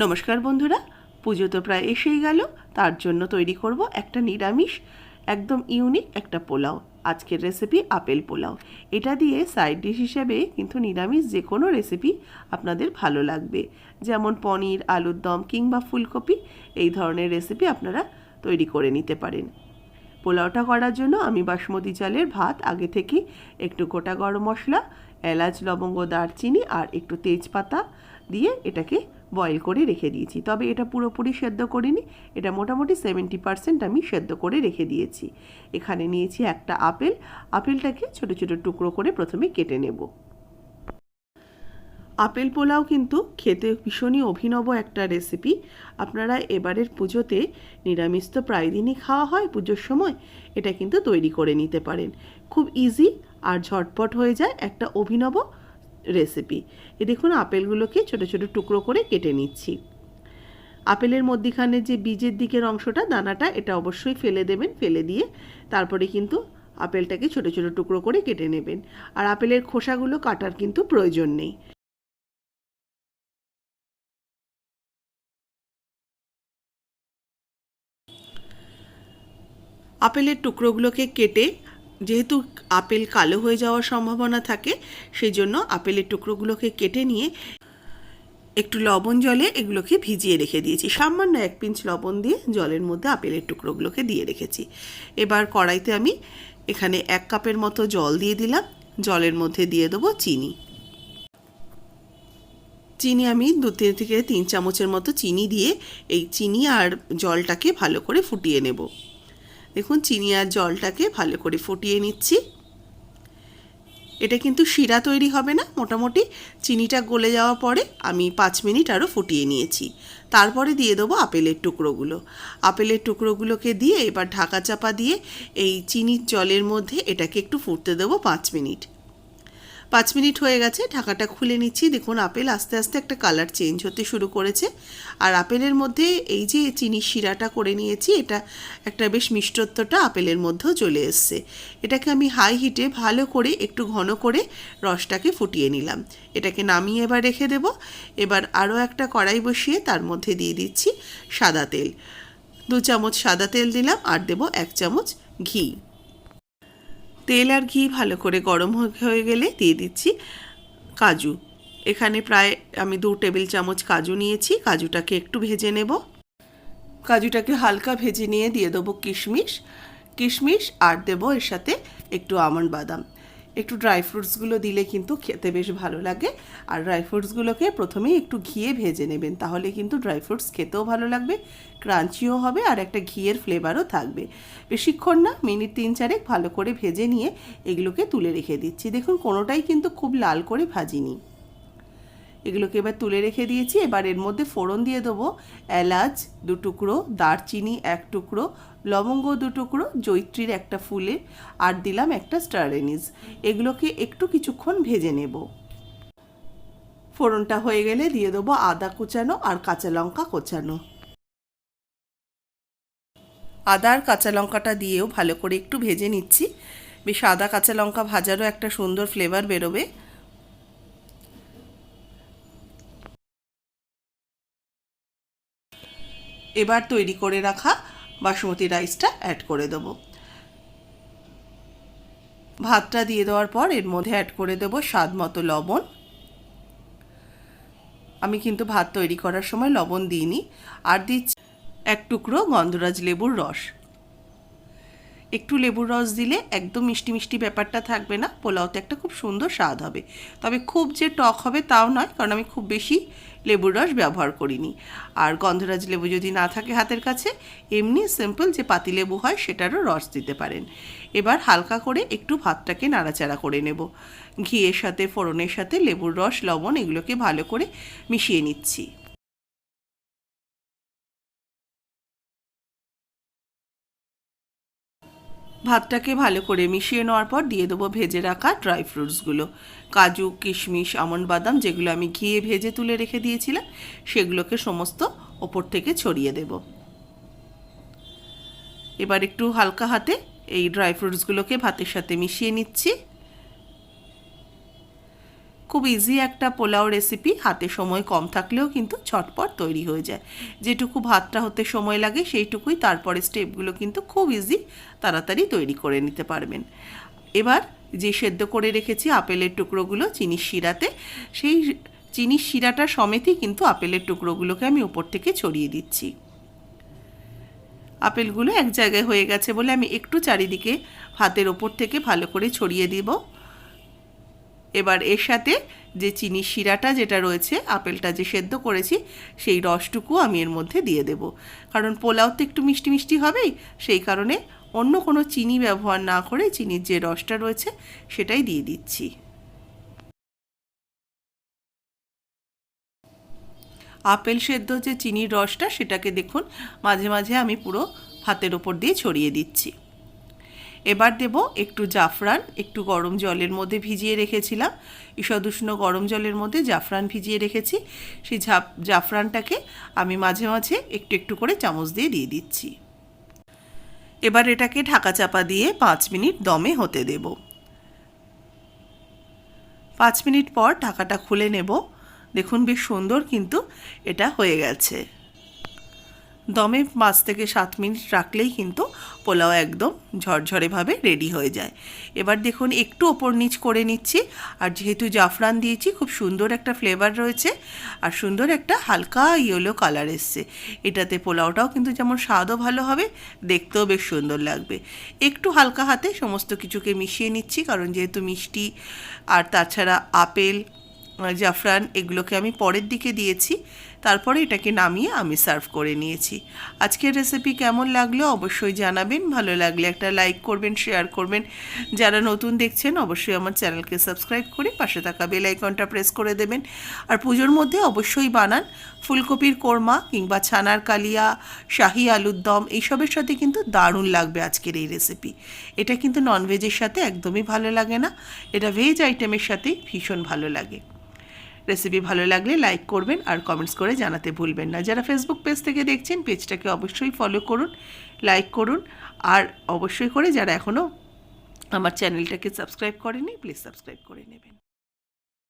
নমস্কার বন্ধুরা, পুজো তো প্রায় এসেই গেল, তার জন্য তৈরি করব একটা নিরামিষ, একদম ইউনিক একটা পোলাও। আজকের রেসিপি আপেল পোলাও। এটা দিয়ে সাইড ডিশ হিসেবে কিন্তু নিরামিষ যে কোনো রেসিপি আপনাদের ভালো লাগবে। যেমন পনির, আলুর দম কিংবা ফুলকপি, এই ধরনের রেসিপি আপনারা তৈরি করে নিতে পারেন। পোলাওটা করার জন্য আমি বাসমতি চালের ভাত, আগে থেকে একটু গোটা গরম মশলা, এলাচ, লবঙ্গ, দারচিনি আর একটু তেজপাতা দিয়ে এটাকে বয়েল করে রেখে দিয়েছি। তবে এটা পুরোপুরি সেদ্ধ করিনি, এটা মোটামুটি সেভেন্টি পার্সেন্ট আমি সেদ্ধ করে রেখে দিয়েছি। এখানে নিয়েছি একটা আপেল, আপেলটাকে ছোট ছোট টুকরো করে প্রথমে কেটে নেব। আপেল পোলাও কিন্তু খেতে ভীষণই অভিনব একটা রেসিপি আপনারা এবারের পুজোতে নিরামিষ তো প্রায় দিনই খাওয়া হয় পুজোর সময়, এটা কিন্তু তৈরি করে নিতে পারেন। খুব ইজি আর ঝটপট হয়ে যায় একটা অভিনব রেসিপি এ দেখুন, আপেলগুলোকে ছোট ছোট টুকরো করে কেটে নিচ্ছি। আপেলের মধ্যিখানে যে বীজের দিকের অংশটা, দানাটা, এটা অবশ্যই ফেলে দেবেন, ফেলে দিয়ে তারপরে কিন্তু আপেলটাকে ছোট ছোট টুকরো করে কেটে নেবেন। আর আপেলের খোসাগুলো কাটার কিন্তু প্রয়োজন নেই। আপেলের টুকরোগুলোকে কেটে যেহেতু আপেল কালো হয়ে যাওয়ার সম্ভাবনা থাকে সেই জন্য আপেলের টুকরোগুলোকে কেটে নিয়ে একটু লবণ জলে এগুলোকে ভিজিয়ে রেখে দিয়েছি। সামান্য এক পিঞ্চ লবণ দিয়ে জলের মধ্যে আপেলের টুকরোগুলোকে দিয়ে রেখেছি। এবার কড়াইতে আমি এখানে এক কাপের মতো জল দিয়ে দিলাম। জলের মধ্যে দিয়ে দেবো চিনি। চিনি আমি দু তিন থেকে তিন চামচের মতো চিনি দিয়ে এই চিনি আর জলটাকে ভালো করে ফুটিয়ে নেব। দেখুন, চিনি আর জলটাকে ভালো করে ফুটিয়ে নিচ্ছি। এটা কিন্তু শিরা তৈরি হবে না, মোটামুটি চিনিটা গলে যাওয়া পরে আমি পাঁচ মিনিট আরও ফুটিয়ে নিয়েছি। তারপরে দিয়ে দেবো আপেলের টুকরোগুলো। আপেলের টুকরোগুলোকে দিয়ে এবার ঢাকা চাপা দিয়ে এই চিনির জলের মধ্যে এটাকে একটু ফুটতে দেবো পাঁচ মিনিট। পাঁচ মিনিট হয়ে গেছে, ঢাকাটা খুলে নিচ্ছি। দেখুন, আপেল আস্তে আস্তে একটা কালার চেঞ্জ হতে শুরু করেছে। আর আপেলের মধ্যে এই যে চিনির শিরাটা করে নিয়েছি, এটা একটা বেশ মিষ্টত্বটা আপেলের মধ্যেও চলে এসছে। এটাকে আমি হাই হিটে ভালো করে একটু ঘন করে রসটাকে ফুটিয়ে নিলাম। এটাকে নামিয়ে এবার রেখে দেব। এবার আরও একটা কড়াই বসিয়ে তার মধ্যে দিয়ে দিচ্ছি সাদা তেল। দু চামচ সাদা তেল দিলাম, আর দেবো এক চামচ ঘি। তেল আর ঘি ভালো করে গরম হয়ে গেলে দিয়ে দিচ্ছি কাজু। এখানে প্রায় আমি দু টেবিল চামচ কাজু নিয়েছি, কাজুটাকে একটু ভেজে নেব। কাজুটাকে হালকা ভেজে নিয়ে দিয়ে দেবো কিশমিশ। কিশমিশ আর দেবো এর সাথে একটু আমন্ড বাদাম। একটু ড্রাই ফ্রুটসগুলো দিলে কিন্তু খেতে বেশ ভালো লাগে। আর ড্রাই ফ্রুটসগুলোকে প্রথমেই একটু ঘিয়ে ভেজে নেবেন, তাহলে কিন্তু ড্রাই ফ্রুটস খেতেও ভালো লাগবে ক্রাঞ্চিও হবে আর একটা ঘিয়ের ফ্লেভারও থাকবে। বেশিক্ষণ না, মিনিট তিন চারেক ভালো করে ভেজে নিয়ে এগুলোকে তুলে রেখে দিচ্ছি। দেখুন কোনোটাই কিন্তু খুব লাল করে ভাজিনি। এগুলোকে এবার তুলে রেখে দিয়েছি। এবার এর মধ্যে ফোড়ন দিয়ে দেবো এলাচ দু টুকরো, দারচিনি এক টুকরো, লবঙ্গ দু টুকরো জৈত্রীর একটা ফুলে আর দিলাম একটা স্টার এনিস এগুলোকে একটু কিছুক্ষণ ভেজে নেব। ফোড়নটা হয়ে গেলে দিয়ে দেবো আদা কুচানো আর কাঁচা লঙ্কা কোচানো। আদা আর কাঁচা লঙ্কাটা দিয়েও ভালো করে একটু ভেজে নিচ্ছি। বেশ আদা কাঁচা লঙ্কা ভাজারও একটা সুন্দর ফ্লেভার বেরোবে। এবার তৈরি করে রাখা বাসমতি রাইসটা অ্যাড করে দেবো। ভাতটা দিয়ে দেওয়ার পর এর মধ্যে অ্যাড করে দেবো স্বাদ মতো লবণ। আমি কিন্তু ভাত তৈরি করার সময় লবণ দিইনি, আর দিচ্ছি এক টুকরো গন্ধরাজ লেবুর রস। একটু লেবুর রস দিলে একদম মিষ্টি মিষ্টি ব্যাপারটা থাকবে না, পোলাওতে একটা খুব সুন্দর স্বাদ হবে। তবে খুব যে টক হবে তাও নয়, কারণ আমি খুব বেশি লেবুর রস ব্যবহার করিনি। আর গন্ধরাজ লেবু যদি না থাকে হাতের কাছে, এমনি সিম্পল যে পাতি লেবু হয় সেটারও রস দিতে পারেন। এবার হালকা করে একটু ভাতটাকে নাড়াচাড়া করে নেব। ঘিয়ের সাথে, ফোড়নের সাথে লেবুর রস, লবণ এগুলোকে ভালো করে মিশিয়ে নিচ্ছি। ভাতটাকে ভালো করে মিশিয়ে নেওয়ার পর দিয়ে দেবো ভেজে রাখা ড্রাই ফ্রুটসগুলো কাজু, কিশমিশ, আমন্ড বাদাম যেগুলো আমি ঘিয়ে ভেজে তুলে রেখে দিয়েছিলাম, সেগুলোকে সমস্ত ওপর থেকে ছড়িয়ে দেব। এবার একটু হালকা হাতে এই ড্রাই ফ্রুটসগুলোকে ভাতের সাথে মিশিয়ে নিচ্ছি। খুব ইজি একটা পোলাও রেসিপি হাতে সময় কম থাকলেও কিন্তু ছটপট তৈরি হয়ে যায়। যেটুকু ভাতটা হতে সময় লাগে সেইটুকুই তারপরে স্টেপগুলো কিন্তু খুব ইজি তাড়াতাড়ি তৈরি করে নিতে পারবেন। এবার যে সেদ্ধ করে রেখেছি আপেলের টুকরোগুলো চিনির শিরাতে, সেই চিনির শিরাটা সমেতই কিন্তু আপেলের টুকরোগুলোকে আমি উপর থেকে ছড়িয়ে দিচ্ছি। আপেলগুলো এক জায়গায় হয়ে গেছে বলে আমি একটু চারিদিকে হাতের ওপর থেকে ভালো করে ছড়িয়ে দিব। এবার এর সাথে যে চিনির শিরাটা যেটা রয়েছে, আপেলটা যে সেদ্ধ করেছি, সেই রসটুকু আমি এর মধ্যে দিয়ে দেব। কারণ পোলাও তো একটু মিষ্টি মিষ্টি হবেই, সেই কারণে অন্য কোনো চিনি ব্যবহার না করে চিনির যে রসটা রয়েছে, সেটাই দিয়ে দিচ্ছি। আপেল সেদ্ধ যে চিনির রসটা, সেটাকে দেখুন, মাঝে মাঝে আমি পুরো হাতের ওপর দিয়ে ছড়িয়ে দিচ্ছি। এবার দেব একটু জাফরান, একটু গরম জলের মধ্যে ভিজিয়ে রেখেছিলাম। ঈষদুষ্ণ গরম জলের মধ্যে জাফরান ভিজিয়ে রেখেছি। সেই জাফরানটাকে আমি মাঝে মাঝে একটু একটু করে চামচ দিয়ে দিয়ে দিচ্ছি। এবার এটাকে ঢাকা চাপা দিয়ে পাঁচ মিনিট দমে হতে দেব। পাঁচ মিনিট পর ঢাকাটা খুলে নেব। দেখুন বেশ সুন্দর কিন্তু এটা হয়ে গেছে। দমে পাঁচ থেকে সাত মিনিট রাখলেই কিন্তু পোলাও একদম ঝরঝরেভাবে রেডি হয়ে যায়। এবার দেখুন, একটু ওপর নিচ করে নিচ্ছি। আর যেহেতু জাফরান দিয়েছি, খুব সুন্দর একটা ফ্লেভার রয়েছে আর সুন্দর একটা হালকা ইয়েলো কালার এসছে। এটাতে পোলাওটাও কিন্তু যেমন স্বাদও ভালো হবে, দেখতেও বেশ সুন্দর লাগবে। একটু হালকা হাতে সমস্ত কিছুকে মিশিয়ে নিচ্ছি, কারণ যেহেতু মিষ্টি আর তাছাড়া আপেল, জাফরান, এগুলোকে আমি পরের দিকে দিয়েছি। তারপরে এটাকে নামিয়ে আমি সার্ভ করে নিয়েছি। আজকের রেসিপি কেমন লাগল অবশ্যই জানাবেন। ভালো লাগলে একটা লাইক করবেন শেয়ার করবেন। যারা নতুন দেখছেন, অবশ্যই আমার চ্যানেলকে সাবস্ক্রাইব করে পাশে থাকা বেল আইকনটা প্রেস করে দেবেন। আর পুজোর মধ্যে অবশ্যই বানান ফুলকপির কোরমা কিংবা ছানার কালিয়া, শাহি আলুর দম, এইসবের সাথে কিন্তু দারুণ লাগবে আজকের এই রেসিপি এটা কিন্তু ননভেজের সাথে একদমই ভালো লাগে না। এটা ভেজ আইটেমের সাথেই ভীষণ ভালো লাগে। রেসিপি ভালো লাগলে লাইক করবেন আর কমেন্টস করে জানাতে ভুলবেন না। যারা ফেসবুক পেজ থেকে দেখছেন পেজটাকে অবশ্যই ফলো করুন লাইক করুন, আর অবশ্যই করে যারা এখনও আমার চ্যানেলটাকে সাবস্ক্রাইব করেনি প্লিজ সাবস্ক্রাইব করে নেবেন।